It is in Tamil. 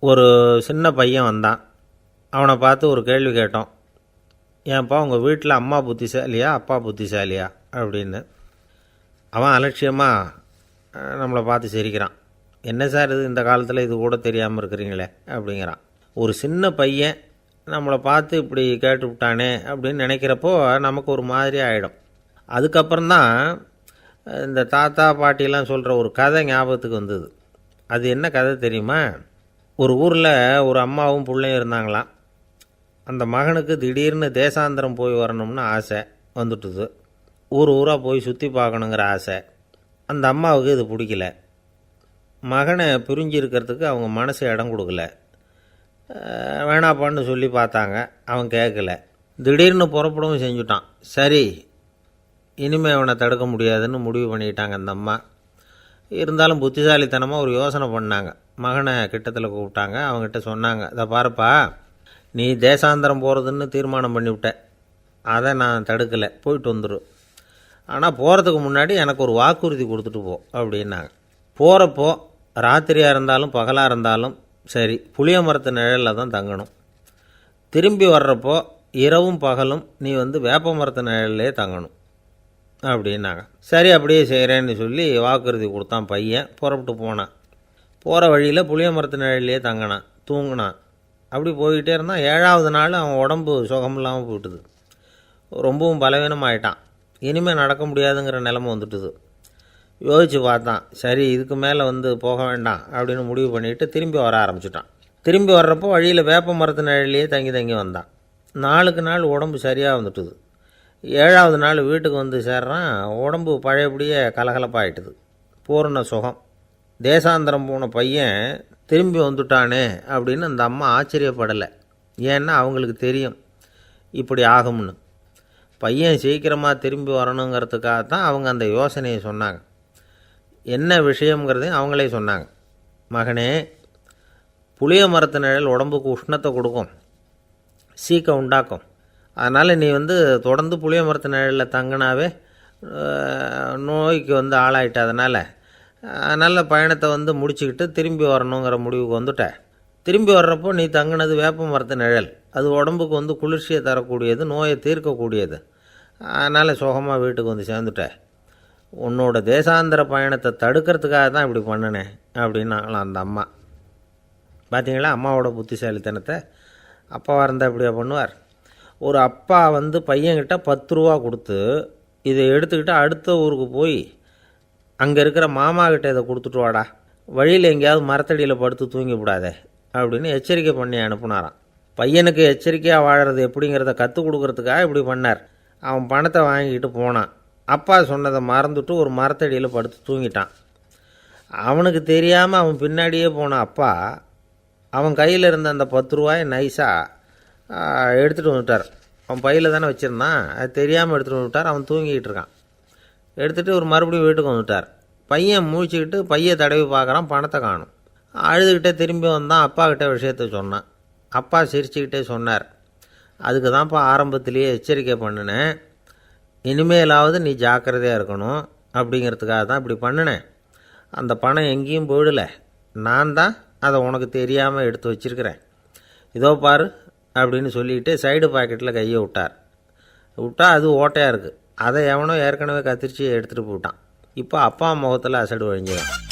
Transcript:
ஒரு சின்ன பையன் வந்தான். அவனை பார்த்து ஒரு கேள்வி கேட்டோம். ஏன்ப்பா உங்கள் வீட்டில் அம்மா புத்திசாலியா அப்பா புத்திசாலியா? அப்படின்னு. அவன் அலட்சியமாக நம்மளை பார்த்து சிரிக்கிறான். என்ன சார் இது? இந்த காலத்தில் இது கூட தெரியாமல் இருக்கிறீங்களே? அப்படிங்கிறான். ஒரு சின்ன பையன் நம்மளை பார்த்து இப்படி கேட்டு விட்டானே அப்படின்னு நினைக்கிறப்போ நமக்கு ஒரு மாதிரி ஆகிடும் அதுக்கப்புறம்தான் இந்த தாத்தா பாட்டிலாம் சொல்கிற ஒரு கதை ஞாபகத்துக்கு வந்தது. அது என்ன கதை தெரியுமா? ஒரு ஊரில் ஒரு அம்மாவும் பிள்ளையும் இருந்தாங்களாம். அந்த மகனுக்கு திடீர்னு தேசாந்திரம் போய் வரணும்னு ஆசை வந்துட்டுது. ஊர் ஊராக போய் சுற்றி பார்க்கணுங்கிற ஆசை. அந்த அம்மாவுக்கு இது பிடிக்கல. மகனை பிரிஞ்சு இருக்கிறதுக்கு அவங்க மனசு இடம் கொடுக்கல. வேணாப்பான்னு சொல்லி பார்த்தாங்க. அவன் கேட்கல. திடீர்னு புறப்படவும் செஞ்சுட்டான். சரி இனிமே அவனை தடுக்க முடியாதுன்னு முடிவு பண்ணிட்டாங்க அந்த அம்மா. இருந்தாலும் புத்திசாலித்தனமாக ஒரு யோசனை பண்ணாங்க. மகனை கிட்டத்தில் கூப்பிட்டாங்க. அவங்ககிட்ட சொன்னாங்க இதை பாருப்பா நீ தேசாந்தரம் போகிறதுன்னு தீர்மானம் பண்ணிவிட்ட. அதை நான் தடுக்கலை. போயிட்டு வந்துடும் ஆனால் போகிறதுக்கு முன்னாடி எனக்கு ஒரு வாக்குறுதி கொடுத்துட்டு போ அப்படின்னாங்க. போகிறப்போ ராத்திரியாக இருந்தாலும் பகலாக இருந்தாலும் சரி புளிய மரத்து நிழலில் தான் தங்கணும். திரும்பி வர்றப்போ இரவும் பகலும் நீ வந்து வேப்ப மரத்து நிழல்லே தங்கணும். அப்படின்னாங்க. சரி அப்படியே செய்கிறேன்னு சொல்லி வாக்குறுதி கொடுத்தான் பையன். புறப்பட்டு போனான். போகிற வழியில் புளிய மரத்து நிழலையே தங்கினான். தூங்கினான். அப்படி போய்கிட்டே இருந்தான். ஏழாவது நாள் அவன் உடம்பு சுகமில்லாமல் போயிட்டுது. ரொம்பவும் பலவீனமாயிட்டான் இனிமேல் நடக்க முடியாதுங்கிற நிலமை வந்துட்டுது. யோசித்து பார்த்தான். சரி இதுக்கு மேலே வந்து போக வேண்டாம் அப்படின்னு முடிவு பண்ணிவிட்டு திரும்பி வர ஆரம்பிச்சிட்டான். திரும்பி வர்றப்போ வழியில் வேப்ப மரத்து நிழலையே தங்கி தங்கி வந்தான். நாளுக்கு நாள் உடம்பு சரியாக வந்துட்டுது. ஏழாவது நாள் வீட்டுக்கு வந்து சேர்றான். உடம்பு பழையபடியே கலகலப்பாயிட்டுது. பூரண சுகம். தேசாந்திரம் போன பையன் திரும்பி வந்துட்டானே அப்படின்னு அந்த அம்மா ஆச்சரியப்படலை. ஏன்னா அவங்களுக்கு தெரியும் இப்படி ஆகும்னு. பையன் சீக்கிரமாக திரும்பி வரணுங்கிறதுக்காக தான் அவங்க அந்த யோசனையை சொன்னாங்க. என்ன விஷயங்கிறதையும் அவங்களே சொன்னாங்க. மகனே புளிய மரத்து நிழல் உடம்புக்கு உஷ்ணத்தை கொடுக்கும். சீக்கம் உண்டாக்கும். அதனால் நீ வந்து தொடர்ந்து புளிய மரத்து நிழலில் தங்கினாவே நோய்க்கு வந்து ஆளாயிட்ட அதனால் நல்ல பயணத்தை வந்து முடிச்சுக்கிட்டு திரும்பி வரணுங்கிற முடிவுக்கு வந்துட்ட. திரும்பி வர்றப்போ நீ தங்கினது வேப்ப மரத்து நிழல். அது உடம்புக்கு வந்து குளிர்ச்சியை தரக்கூடியது நோயை தீர்க்கக்கூடியது. அதனால் சுகமாக வீட்டுக்கு வந்து சேர்ந்துட்ட. உன்னோட தேசாந்திர பயணத்தை தடுக்கிறதுக்காக தான் இப்படி பண்ணினேன் அப்படின்னாங்களாம் அந்த அம்மா. பார்த்தீங்களா அம்மாவோட புத்திசாலித்தனத்தை. அப்பாவாக இருந்தால் இப்படியா பண்ணுவார்? ஒரு அப்பா வந்து பையன்கிட்ட பத்து ரூபா கொடுத்து இதை எடுத்துக்கிட்டு அடுத்த ஊருக்கு போய் அங்கே இருக்கிற மாமா கிட்ட இதை கொடுத்துட்டு வாடா. வழியில் எங்கேயாவது மரத்தடியில் படுத்து தூங்கி விடாதே அப்படின்னு எச்சரிக்கை பண்ணி அனுப்புனாராம். பையனுக்கு எச்சரிக்கையாக வாழறது எப்படிங்கிறத கற்றுக் கொடுக்கறதுக்காக இப்படி பண்ணார். அவன் பணத்தை வாங்கிக்கிட்டு போனான். அப்பா சொன்னதை மறந்துட்டு ஒரு மரத்தடியில் படுத்து தூங்கிட்டான். அவனுக்கு தெரியாமல் அவன் பின்னாடியே போன அப்பா அவன் கையில் இருந்த அந்த பத்து ரூபாயை நைஸாக எடுத்துகிட்டு வந்துட்டார். அவன் பையில் தானே வச்சுருந்தான். அது தெரியாமல் எடுத்துகிட்டு வந்துட்டார். அவன் தூங்கிக்கிட்டு இருக்கான். எடுத்துகிட்டு ஒரு மறுபடியும் வீட்டுக்கு வந்துட்டார். பையன் முழிச்சுக்கிட்டு பையன் தடவி பார்க்குறான் பணத்தை காணும். அழுதுகிட்டே திரும்பி வந்தான். அப்பா கிட்ட விஷயத்த சொன்னான். அப்பா சிரிச்சுக்கிட்டே சொன்னார். அதுக்கு தான்ப்பா ஆரம்பத்திலேயே எச்சரிக்கை பண்ணினேன். இனிமேலாவது நீ ஜாக்கிரதையாக இருக்கணும். அப்படிங்கிறதுக்காக தான் இப்படி பண்ணினேன். அந்த பணம் எங்கேயும் போயிடலை. நான் தான் அதை உனக்கு தெரியாமல் எடுத்து வச்சிருக்கிறேன். இதோ பாரு அப்படின்னு சொல்லிட்டு சைடு பாக்கெட்டில் கையை விட்டார். விட்டா அது ஓட்டையாக இருக்குது அதை எவனோ ஏற்கனவே கத்திரிச்சு எடுத்துகிட்டு போயிட்டான். இப்போ அப்பா முகத்தில் அசடு வழிஞ்சிடும்